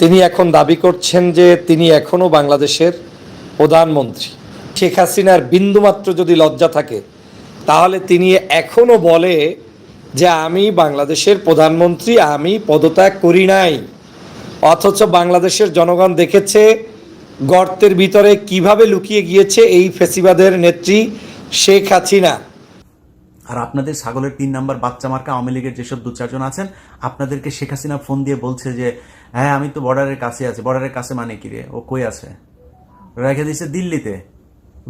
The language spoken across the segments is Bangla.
তিনি এখন দাবি করছেন যে তিনি এখনও বাংলাদেশের প্রধানমন্ত্রী। শেখ হাসিনার বিন্দুমাত্র যদি লজ্জা থাকে, তাহলে তিনি এখনও বলে যে আমি বাংলাদেশের প্রধানমন্ত্রী, আমি পদত্যাগ করি নাই। অথচ বাংলাদেশের জনগণ দেখেছে গর্তের ভিতরে কীভাবে লুকিয়ে গিয়েছে এই ফেসিবাদের নেত্রী শেখ হাসিনা। আর আপনাদের ছাগলের তিন নাম্বার বাচ্চা মার্কা আওয়ামী লীগের যেসব দু চারজন আছেন, আপনাদেরকে শেখ হাসিনা ফোন দিয়ে বলছে যে হ্যাঁ আমি তো বর্ডারের কাছে আছি। বর্ডারের কাছে মানে কি রে? ও কই আছে? রেখে দিয়েছে দিল্লিতে।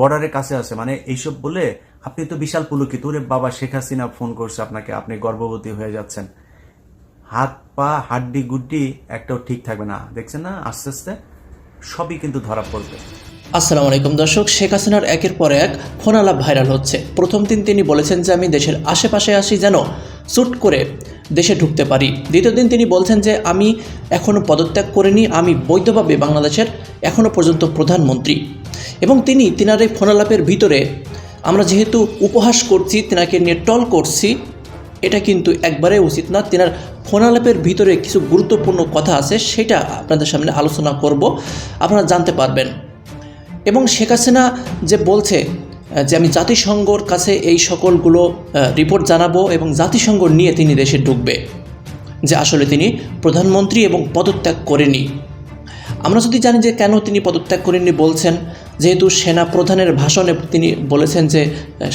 বর্ডারের কাছে আছে। মানে এইসব বলে আপনি তো বিশাল পুলকিত। ওরে বাবা, শেখ হাসিনা ফোন করছে আপনাকে। আপনি গর্ভবতী হয়ে যাচ্ছেন। হাত, পা, হাড্ডি, গুড্ডি একটাও ঠিক থাকবে না। দেখছেন না? আস্তে আস্তে সবই কিন্তু ধরা পড়বে। আসসালামু আলাইকুম দর্শক, শেখ হাসিনার একের পর এক ফোন আলাপ ভাইরাল হচ্ছে। প্রথম দিন তিনি বলেছেন যে, আমি দেশের আশেপাশে আসি যেন শ্যুট করে দেশে ঢুকতে পারি। দ্বিতীয় দিন তিনি বলছেন যে, আমি এখনও পদত্যাগ করিনি, আমি বৈধভাবে বাংলাদেশের এখনও পর্যন্ত প্রধানমন্ত্রী। এবং তিনি তিনার এই ফোন আলাপের ভিতরে, আমরা যেহেতু উপহাস করছি, তিনাকে নিয়ে টল করছি, এটা কিন্তু একবারে উচিত না। তেনার ফোনালাপের ভিতরে কিছু গুরুত্বপূর্ণ কথা আছে, সেটা আপনাদের সামনে আলোচনা করব। আপনারা জানতে পারবেন। এবং শেখ হাসিনা যে বলছে যে আমি জাতিসংঘর কাছে এই সকলগুলো রিপোর্ট জানাব এবং জাতিসংঘ নিয়ে তিনি দেশে ঢুকবে, যে আসলে তিনি প্রধানমন্ত্রী এবং পদত্যাগ করেনি। আমরা যদি জানি যে কেন তিনি পদত্যাগ করেননি বলছেন, যেহেতু সেনা প্রধানের ভাষণে তিনি বলেছেন যে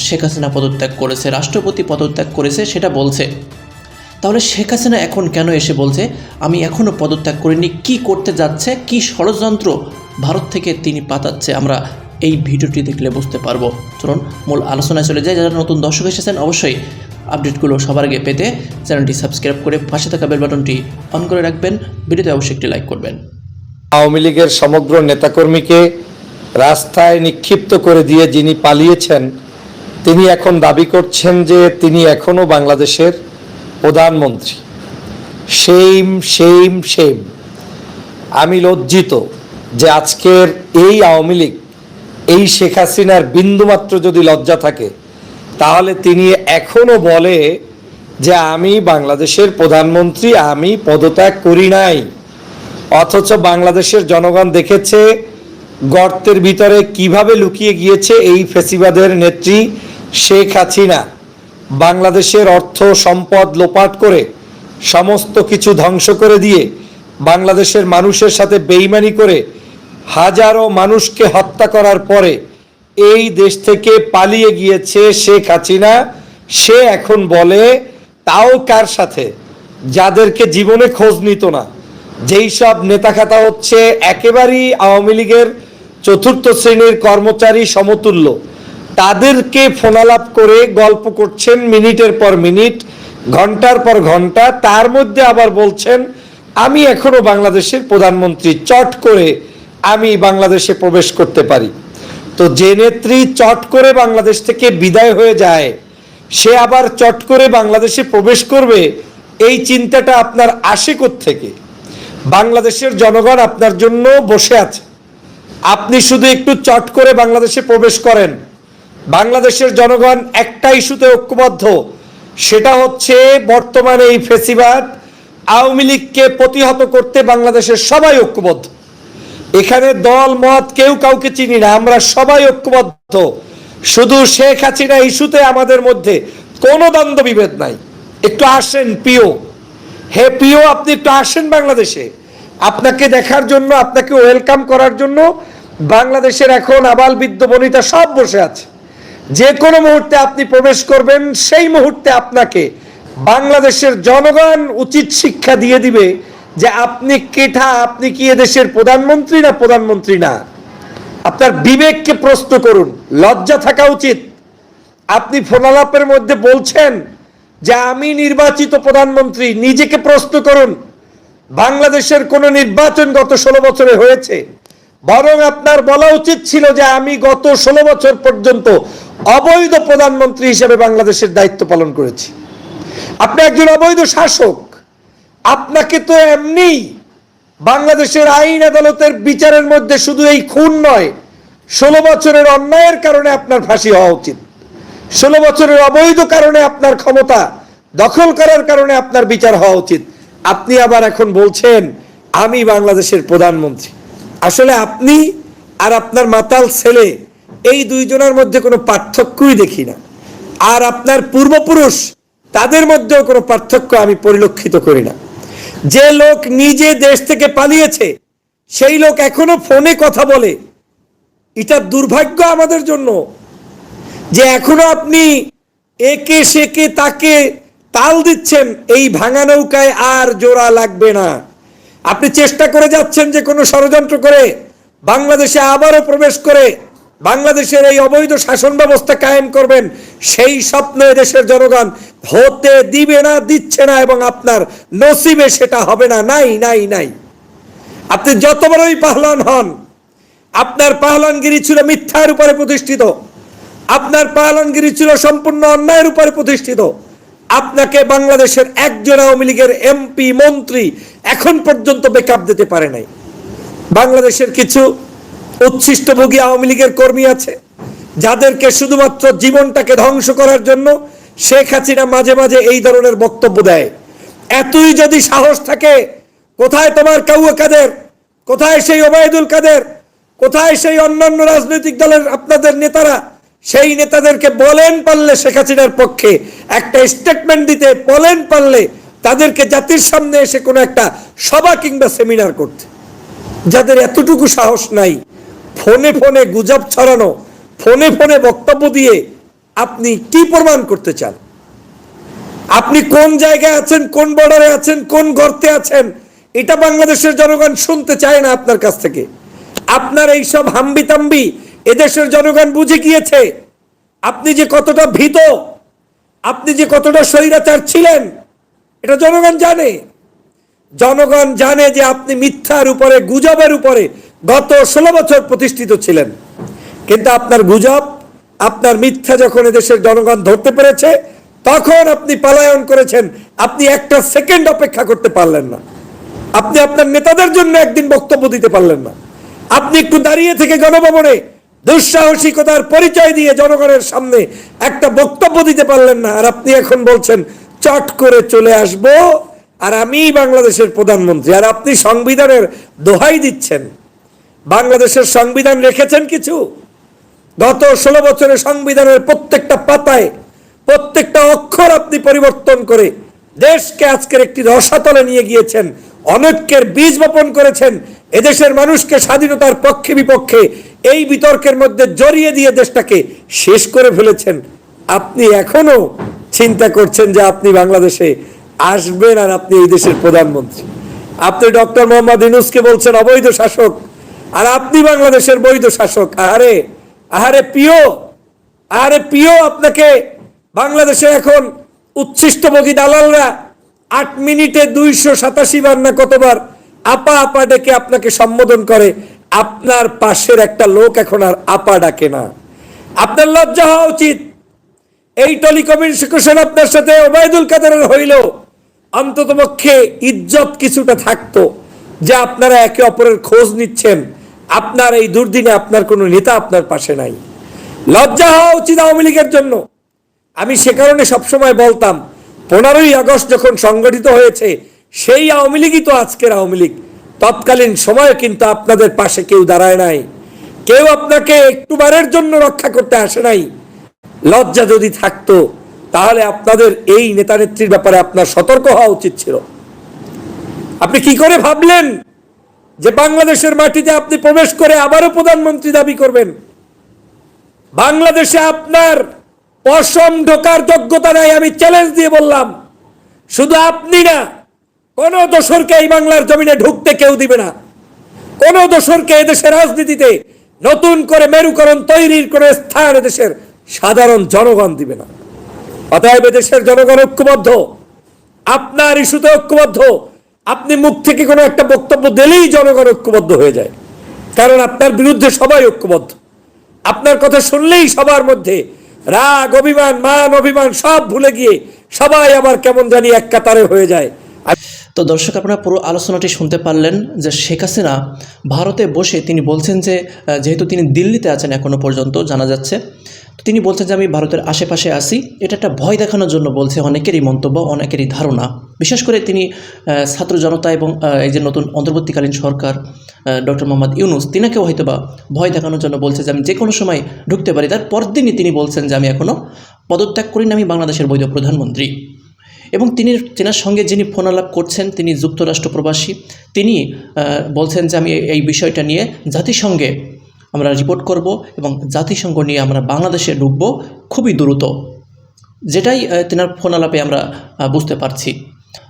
শেখ হাসিনা পদত্যাগ করেছে, রাষ্ট্রপতি পদত্যাগ করেছে, সেটা বলছে। তাহলে শেখ হাসিনা এখন কেন এসে বলছে, আমি এখনও পদত্যাগ করিনি, কি করতে যাচ্ছে, কি ষড়যন্ত্র ভারত থেকে তিনি পাতাচ্ছে আমরা এই ভিডিওটি দেখলে বুঝতে পারব। চলুন, মূল আলোচনায় চলে যায় যারা নতুন দর্শক এসেছেন, অবশ্যই আপডেটগুলো সবার আগে পেতে চ্যানেলটি সাবস্ক্রাইব করে পাশে থাকা বেল বাটনটি অন করে রাখবেন। ভিডিওতে অবশ্যই একটি লাইক করবেন। আওয়ামী লীগের সমগ্র নেতাকর্মীকে রাস্তায় নিক্ষিপ্ত করে দিয়ে যিনি পালিয়েছেন, তিনি এখন দাবি করছেন যে তিনি এখনও বাংলাদেশের প্রধানমন্ত্রী। সেইম সেইম সেইম আমি লজ্জিত। যে আজকের এই আওয়ামী লীগ, এই শেখ হাসিনার বিন্দুমাত্র যদি লজ্জা থাকে, তাহলে তিনি এখনও বলে যে আমি বাংলাদেশের প্রধানমন্ত্রী, আমি পদত্যাগ করি নাই। অথচ বাংলাদেশের জনগণ দেখেছে গর্তের ভিতরে কীভাবে লুকিয়ে গিয়েছে এই ফেসিবাদের নেত্রী শেখ হাসিনা। বাংলাদেশের অর্থ সম্পদ লোপাট করে, সমস্ত কিছু ধ্বংস করে দিয়ে, বাংলাদেশের মানুষের সাথে বেইমানি করে হাজারো মানুষকে হত্যা করার পরে এই দেশ থেকে পালিয়ে গিয়েছে শেখ হাসিনা। সে এখন বলে, তাও কার সাথে? যাদেরকে জীবনে খোঁজ নিত না। যেই সব নেতা খাতা হচ্ছে একেবারেই আওয়ামী লীগের চতুর্থ শ্রেণির কর্মচারী সমতুল্য। তাদেরকে ফোনালাপ করে গল্প করছেন মিনিটের পর মিনিট, ঘণ্টার পর ঘণ্টা। তার মধ্যে আবার বলছেন, আমি এখনও বাংলাদেশের প্রধানমন্ত্রী। চট করে আমি বাংলাদেশে প্রবেশ করতে পারি। তো যে নেত্রী চট করে বাংলাদেশ থেকে বিদায় হয়ে যায়, সে আবার চট করে বাংলাদেশে প্রবেশ করবে, এই চিন্তাটা আপনার আসে থেকে বাংলাদেশের জনগণ আপনার জন্য বসে আছে। আপনি শুধু একটু চট করে বাংলাদেশে প্রবেশ করেন। বাংলাদেশের জনগণ একটা ইস্যুতে ঐক্যবদ্ধ। সেটা হচ্ছে বর্তমানে এই ফেসিবাদ, আওয়ামী লীগকে প্রতিহত করতে বাংলাদেশের সবাই ঐক্যবদ্ধ। এখানে দল মত কেউ কাউকে চিনি না, আমরা সবাই ঐক্যবদ্ধ। শুধু শেখ হাসিনা ইস্যুতে আমাদের মধ্যে কোনো দ্বন্দ্ব বিভেদ নাই। একটু আসেন, পিও। হে পিও, আপনি একটু আসেন বাংলাদেশে। আপনাকে দেখার জন্য, আপনাকে ওয়েলকাম করার জন্য বাংলাদেশের এখন আবাল বৃদ্ধ বনিতা সব বসে আছে। যে কোনো মুহূর্তে আপনি প্রবেশ করবেন, সেই মুহূর্তে আপনাকে বাংলাদেশের জনগণ উচিত শিক্ষা দিয়ে দিবে। যে আপনি কেঠা, আপনি কি এদেশের প্রধানমন্ত্রী না প্রধানমন্ত্রী না? আপনার বিবেককে প্রশ্ন করুন, লজ্জা থাকা উচিত। আপনি ফোনালাপের মধ্যে বলছেন যে আমি নির্বাচিত প্রধানমন্ত্রী, নিজেকে প্রশ্ন করুন, বাংলাদেশের কোন নির্বাচন গত ষোলো বছরে হয়েছে? বরং আপনার বলা উচিত ছিল যে আমি গত ষোলো বছর পর্যন্ত অবৈধ প্রধানমন্ত্রী হিসেবে বাংলাদেশের দায়িত্ব পালন করেছি। আপনি একজন অবৈধ শাসক আপনাকে তো এমনি বাংলাদেশের আইন আদালতের বিচারের মধ্যে শুধু এই খুন নয়, ষোলো বছরের অন্যায়ের কারণে আপনার ফাঁসি হওয়া উচিত। ষোলো বছরের অবৈধ কারণে আপনার ক্ষমতা দখল করার কারণে আপনার বিচার হওয়া উচিত। আপনি আবার এখন বলছেন, আমি বাংলাদেশের প্রধানমন্ত্রী। আসলে আপনি আর আপনার মাতাল ছেলে এই দুইজনের মধ্যে কোনো পার্থক্যই দেখি না। আর আপনার পূর্বপুরুষ, তাদের মধ্যেও কোনো পার্থক্য আমি পরিলক্ষিত করি না। যে লোক নিজে দেশ থেকে পালিয়েছে, সেই লোক এখনও ফোনে কথা বলে। এটা দুর্ভাগ্য আমাদের জন্য যে এখনও আপনি একে সেকে তাকে তাল দিচ্ছেন, এই ভাঙা নৌকায় আর জোড়া লাগবে না। আপনি চেষ্টা করে যাচ্ছেন যে কোনো ষড়যন্ত্র করে বাংলাদেশে আবারও প্রবেশ করে বাংলাদেশের এই অবৈধ শাসন ব্যবস্থা কায়েম করবেন, সেই স্বপ্ন দেশের জনগণ হতে দিবে না, দিচ্ছে না এবং আপনার নসিবে সেটা হবে না। নাই নাই নাই। আপনি যত বড়ই পাহলান হন, আপনার পাহলানগিরি ছিল মিথ্যার উপরে প্রতিষ্ঠিত। আপনার পাহলানগিরি ছিল সম্পূর্ণ অন্যায়ের উপরে প্রতিষ্ঠিত। আপনাকে বাংলাদেশের একজন আওয়ামী লীগের এমপি, মন্ত্রী এখন পর্যন্ত বেকআপ দিতে পারে নাই। বাংলাদেশের কিছু উচ্ছিষ্টভোগী আওয়ামী লীগের কর্মী আছে, যাদেরকে শুধুমাত্র জীবনটাকে ধ্বংস করার জন্য শেখ হাসিনা মাঝে মাঝে এই ধরনের বক্তব্য দেয়। এতই যদি সাহস থাকে, কোথায় তোমার কাউয়া কাদের? কোথায় সেই ওবায়দুল কাদের? কোথায় সেই অন্যান্য রাজনৈতিক দলের আপনাদের নেতারা? সেই নেতাদেরকে বলেন পারলে শেখ হাসিনার পক্ষে একটা স্টেটমেন্ট দিতে, বলেন পারলে তাদেরকে জাতির সামনে এসে কোনো একটা সভা কিংবা সেমিনার করতে। যাদের এতটুকু সাহস নাই ফোনে ফোনে গুজব ছড়ানো, ফোনে ফোনে বক্তব্য দিয়ে আপনি কি প্রমাণ করতে চান? আপনি কোন জায়গায় আছেন, কোন বর্ডারে আছেন, কোন গর্তে আছেন, এটা বাংলাদেশের জনগণ শুনতে চায় না আপনার কাছ থেকে। আপনার এই সব হাম্বি তাম্বি এদেশের জনগণ বুঝে গিয়েছে। আপনি যে কতটা ভীত, আপনি যে কতটা স্বৈরাচার ছিলেন, এটা জনগণ জানে। জনগণ জানে যে আপনি মিথ্যার উপরে, গুজবের উপরে গত ষোলো বছর প্রতিষ্ঠিত ছিলেন। কিন্তু আপনার গুজব, আপনার মিথ্যা যখন দেশের জনগণ ধরতে পেরেছে, তখন আপনি পলায়ন করেছেন। আপনি একটা সেকেন্ড অপেক্ষা করতে পারলেন না। আপনি আপনার নেতাদের জন্য একদিন বক্তব্য দিতে পারলেন না। আপনি একটু দাঁড়িয়ে থেকে গণভবনে দুঃসাহসিকতার পরিচয় দিয়ে জনগণের সামনে একটা বক্তব্য দিতে পারলেন না। আর আপনি এখন বলছেন, চট করে চলে আসব। আর আমি বাংলাদেশের প্রধানমন্ত্রী। আর আপনি সংবিধানের দোহাই দিচ্ছেন। বাংলাদেশের সংবিধান রেখেছেন কিছু? গত ষোলো বছরে সংবিধানের প্রত্যেকটা পাতায়, প্রত্যেকটা অক্ষর আপনি পরিবর্তন করে দেশকে আজকের একটি রসাতলে নিয়ে গিয়েছেন, অনৈক্যের বীজ বপন করেছেন, এদেশের মানুষকে স্বাধীনতার পক্ষে বিপক্ষে এই বিতর্কের মধ্যে জড়িয়ে দিয়ে দেশটাকে শেষ করে ফেলেছেন। আপনি এখনও চিন্তা করছেন যে আপনি বাংলাদেশে আসবেন আর আপনি এই দেশের প্রধানমন্ত্রী। আপনি ডক্টর মোহাম্মদ ইনুসকে বলছেন, অবৈধ শাসক আর আপনি বাংলাদেশের বৈধ শাসক। আহারে আহারে প্রিয় আহারে প্রিয় আপনাকে বাংলাদেশে এখন উচ্ছিষ্টভোগী দালালরা আট মিনিটে দুইশো সাতাশি বার না কতবার আপা আপা ডেকে আপনাকে সম্বোধন করে, আপনার পাশের একটা লোক এখন আর আপা ডাকে না। আপনার লজ্জা হওয়া উচিত। এই টেলিকমিউনিকেশন আপনার সাথে ওবায়দুল কাদেরের হইল। অন্ততপক্ষে ইজ্জত কিছুটা থাকতো যে আপনারা একে অপরের খোঁজ নিচ্ছেন। আপনার এই দুর্দিনে আপনার কোনো নেতা আপনার পাশে নাই। লজ্জা হওয়া উচিত আওয়ামী লীগের জন্য। আমি সে কারণে সবসময় বলতাম, পনেরোই আগস্ট যখন সংগঠিত হয়েছে, সেই আওয়ামী লীগই তো আজকের আওয়ামী লীগ। তৎকালীন সময়ে কিন্তু আপনাদের পাশে কেউ দাঁড়ায় নাই। কেউ আপনাকে একটুবারের জন্য রক্ষা করতে আসে নাই। লজ্জা যদি থাকতো, তাহলে আপনাদের এই নেতা নেত্রীর ব্যাপারে আপনার সতর্ক হওয়া উচিত ছিল। আপনি কি করে ভাবলেন? যে বাংলাদেশের মাটিতে আপনি প্রবেশ করে আবারও প্রধানমন্ত্রী দাবি করবেন, বাংলাদেশে আপনার পশম ঢোকার যোগ্যতা নাই, আমি চ্যালেঞ্জ দিয়ে বললাম। শুধু আপনি না, কোন দোসরকে এই বাংলার জমিনে ঢুকতে কেউ দিবে না। কোন দোসরকে এদেশের রাজনীতিতে নতুন করে মেরুকরণ তৈরির কোন স্থান এদেশের সাধারণ জনগণ দিবে না। অতএব দেশের জনগণ ঐক্যবদ্ধ। আপনার ইস্যুতে ঐক্যবদ্ধ। আপনি মুখ থেকে কোনো একটা বক্তব্য দিলেই জনগণ ঐক্যবদ্ধ হয়ে যায়। কারণ আপনার বিরুদ্ধে সবাই ঐক্যবদ্ধ। আপনার কথা শুনলেই সবার মধ্যে রাগ, অভিমান, মান, অভিমান সব ভুলে গিয়ে সবাই আবার কেমন জানি এক কাতারে হয়ে যায়। তো দর্শক, আপনারা পুরো আলোচনাটি শুনতে পারলেন যে শেখ হাসিনা ভারতে বসে তিনি বলছেন যে যেহেতু তিনি দিল্লিতে আছেন এখনও পর্যন্ত, জানা যাচ্ছে তিনি বলছেন যে, আমি ভারতের আশেপাশে আসি এটা একটা ভয় দেখানোর জন্য বলছে অনেকেরই মন্তব্য, অনেকেরই ধারণা। বিশেষ করে তিনি ছাত্র জনতা এবং এই যে নতুন অন্তর্বর্তীকালীন সরকার ডক্টর মোহাম্মদ ইউনুস, তিনাকেও হয়তোবা ভয় দেখানোর জন্য বলছে যে, আমি যে কোনো সময় ঢুকতে পারি। তার পরদিনই তিনি বলছেন যে, আমি এখনও পদত্যাগ করিনি, আমি বাংলাদেশের বৈধ প্রধানমন্ত্রী। এবং তিনি, তেনার সঙ্গে যিনি ফোন আলাপ করছেন, তিনি যুক্তরাষ্ট্র প্রবাসী, তিনি বলছেন যে, আমি এই বিষয়টা নিয়ে জাতিসংঘে আমরা রিপোর্ট করব এবং জাতিসংঘ নিয়ে আমরা বাংলাদেশে ঢুকবো খুবই দ্রুত। যেটাই তেনার ফোন আলাপে আমরা বুঝতে পারছি।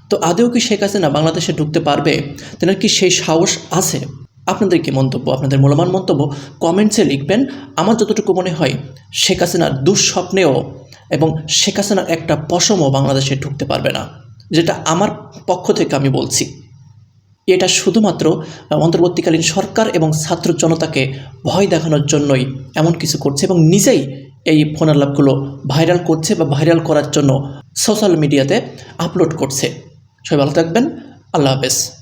তো আদেও কি শেখ হাসিনা বাংলাদেশে ঢুকতে পারবে? তেনার কি সেই সাহস আছে? আপনাদের কি মন্তব্য? আপনাদের মূল্যবান মন্তব্য কমেন্টসে লিখবেন। আমার যতটুকু মনে হয়, শেখ হাসিনার দুঃস্বপ্নেও এবং শেখ হাসিনার একটা পশমও বাংলাদেশে ঢুকতে পারবে না, যেটা আমার পক্ষ থেকে আমি বলছি। এটা শুধুমাত্র অন্তর্বর্তীকালীন সরকার এবং ছাত্র জনতাকে ভয় দেখানোর জন্যই এমন কিছু করছে এবং নিজেই এই ফোন আলাপগুলো ভাইরাল করছে বা ভাইরাল করার জন্য সোশ্যাল মিডিয়াতে আপলোড করছে। সবাই ভালো থাকবেন। আল্লাহ হাফেজ।